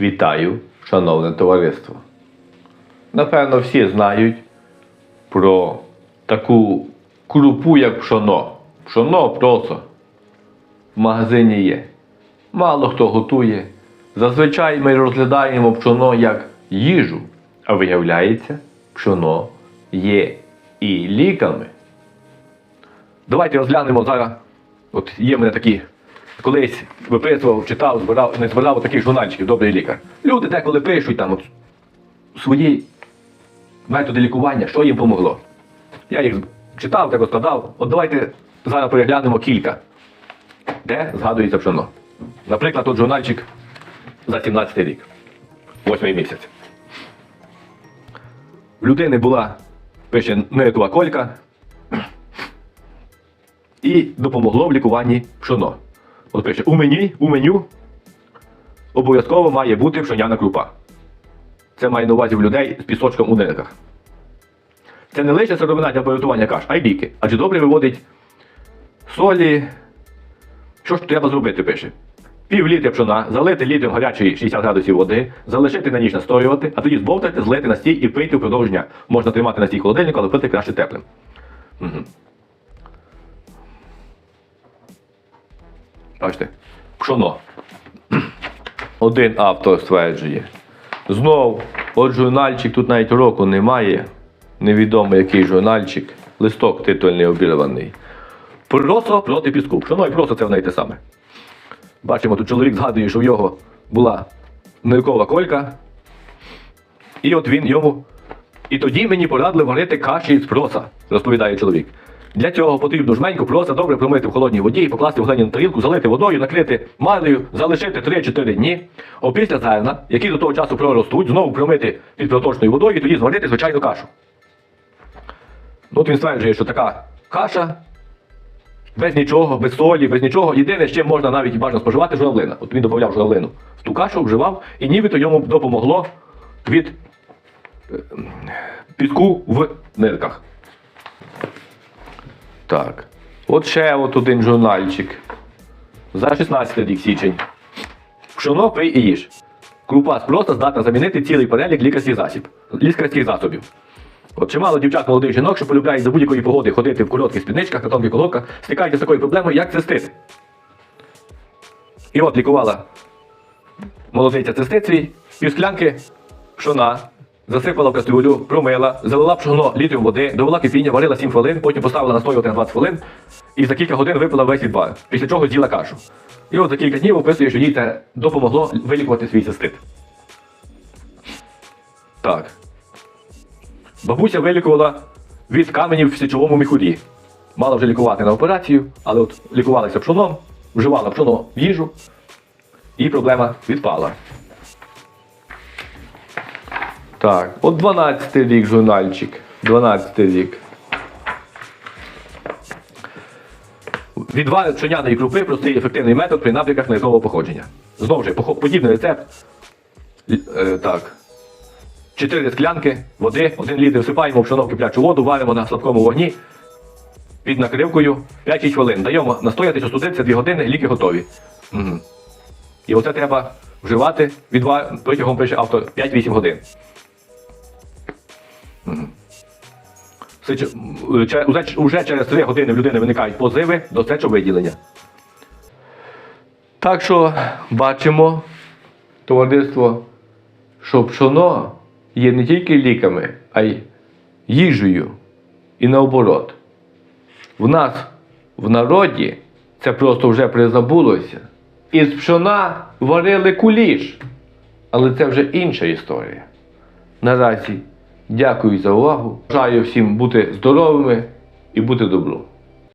Вітаю, шановне товариство. Напевно, всі знають про таку крупу, як пшоно. Пшоно просто в магазині є. Мало хто готує. Зазвичай ми розглядаємо пшоно як їжу, а виявляється, пшоно є і ліками. Давайте розглянемо зараз. От є в мене такі, колись виписував, читав, збирав, не збирав таких журнальчиків, добрий лікар. Люди деколи пишуть там от, свої методи лікування, що їм помогло. Я їх читав, так розкладав. От давайте зараз переглянемо кілька, де згадується пшоно. Наприклад, тут журнальчик за 17 рік, 8 місяць. В людини була, пише, ниркова колька, і допомогло в лікуванні пшоно. От пише, у мені, у меню обов'язково має бути пшоняна крупа. Це має на увазі в людей з пісочком у нирках. Це не лише сировина для приготування каш, а й ліки. Адже добре виводить солі. Що ж треба зробити, пише? Пів літра пшона, залити літром гарячої 60 градусів води, залишити на ніч настоювати, а тоді збовтати, злити на стій і пити впродовж дня. Можна тримати на стій холодильнику, але пити краще теплим. Угу. Бачите, пшоно. Один автор стверджує. Знов, от журнальчик, тут навіть року немає. Невідомо який журнальчик, листок титульний обірваний. Просто проти піску. Пшоно і просто це в те саме. Бачимо, тут чоловік згадує, що в його була ниркова колька. І от він йому. І тоді мені порадили варити каші з проса, розповідає чоловік. Для цього потрібно жменьку проса добре промити в холодній воді і покласти в глиняну тарілку, залити водою, накрити марлею, залишити 3-4 дні. Опісля зерна, які до того часу проростуть, знову промити під проточною водою і тоді зварити звичайну кашу. Ну, от він стверджує, що така каша без нічого, без солі, без нічого. Єдине, з чим можна навіть бажано споживати журавлина. От він додавав журавлину в ту кашу, вживав, і нібито йому допомогло від е, піску в нирках. Так. От ще от один журнальчик. За 16 рік січень. Пшоно пий і їж. Крупа просто здатна замінити цілий перелік лікарських засіб, лікарських засобів. От чимало дівчат молодих жінок, що полюбляють за будь-якої погоди ходити в коротких спідничках та тонких колодках, стикаються з такою проблемою, як цистит. І от лікувала молодиця цистит свій, пів склянки пшона, засипала в кастрюлю, промила, залила пшоно літром води, довела кипіння, варила 7 хвилин, потім поставила на 20 хвилин і за кілька годин випила весь відвар, після чого з'їла кашу. І от за кілька днів описує, що їй це допомогло вилікувати свій цистит. Так. Бабуся вилікувала від каменів в січовому міхурі. Мала вже лікувати на операцію, але от лікувалася пшоном, вживала пшоно в їжу, і проблема відпала. Так, от 12 рік журнальчик. 12 рік. Відвар пшеняної крупи простий ефективний метод при напрямках ниркового походження. Знову ж, подібний рецепт. Е, так. 4 склянки води, 1 літр всипаємо в пшено в киплячу воду, варимо на слабкому вогні під накривкою 5-6 хвилин. Даємо настояти, що студиться 2 години, ліки готові. Угу. І оце треба вживати відвар протягом пише автор 5-8 годин. Уже- Уже через 3 години в людини виникають позиви до сечовиділення. Так що бачимо, товариство, що пшоно є не тільки ліками, а й їжею і наоборот. В нас в народі це просто вже призабулося. Із пшона варили куліш. Але це вже інша історія. Наразі дякую за увагу. Бажаю всім бути здоровими і бути добру.